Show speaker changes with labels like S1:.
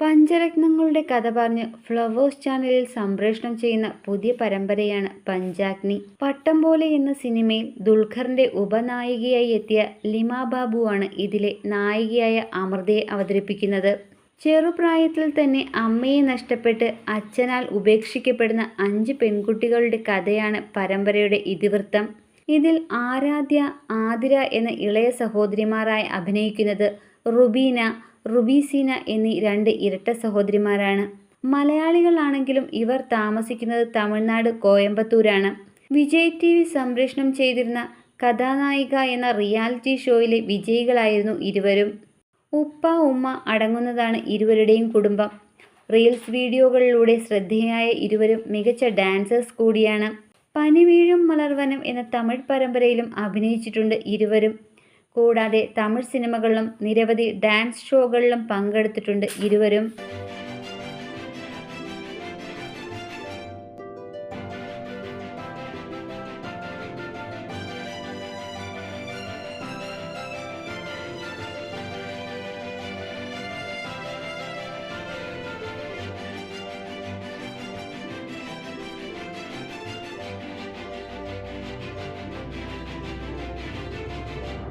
S1: പഞ്ചരത്നങ്ങളുടെ കഥ പറഞ്ഞ് ഫ്ലവേഴ്സ് ചാനലിൽ സംപ്രേഷണം ചെയ്യുന്ന പുതിയ പരമ്പരയാണ് പഞ്ചാഗ്നി. പട്ടം പോലെ എന്ന സിനിമയിൽ ദുൽഖറിന്റെ ഉപനായികയായി എത്തിയ ലിമ ബാബുവാണ് ഇതിലെ നായികയായ അമൃതയെ അവതരിപ്പിക്കുന്നത്. ചെറുപ്രായത്തിൽ തന്നെ അമ്മയെ നഷ്ടപ്പെട്ട് അച്ഛനാൽ ഉപേക്ഷിക്കപ്പെടുന്ന അഞ്ച് പെൺകുട്ടികളുടെ കഥയാണ് പരമ്പരയുടെ ഇതിവൃത്തം. ഇതിൽ ആരാധ്യ ആതിര എന്ന ഇളയ സഹോദരിമാരായി അഭിനയിക്കുന്നത് റുബീന റുബീസീന എന്നീ രണ്ട് ഇരട്ട സഹോദരിമാരാണ്. മലയാളികളാണെങ്കിലും ഇവർ താമസിക്കുന്നത് തമിഴ്നാട് കോയമ്പത്തൂരാണ്. വിജയ് ടി വി സംപ്രേഷണം ചെയ്തിരുന്ന കഥാനായിക എന്ന റിയാലിറ്റി ഷോയിലെ വിജയികളായിരുന്നു ഇരുവരും. ഉപ്പ ഉമ്മ അടങ്ങുന്നതാണ് ഇരുവരുടെയും കുടുംബം. റീൽസ് വീഡിയോകളിലൂടെ ശ്രദ്ധേയായ ഇരുവരും മികച്ച ഡാൻസേഴ്സ് കൂടിയാണ്. പനിവീഴും മലർവനം എന്ന തമിഴ് പരമ്പരയിലും അഭിനയിച്ചിട്ടുണ്ട് ഇരുവരും. കൂടാതെ തമിഴ് സിനിമകളിലും നിരവധി ഡാൻസ് ഷോകളിലും പങ്കെടുത്തിട്ടുണ്ട് ഇരുവരും.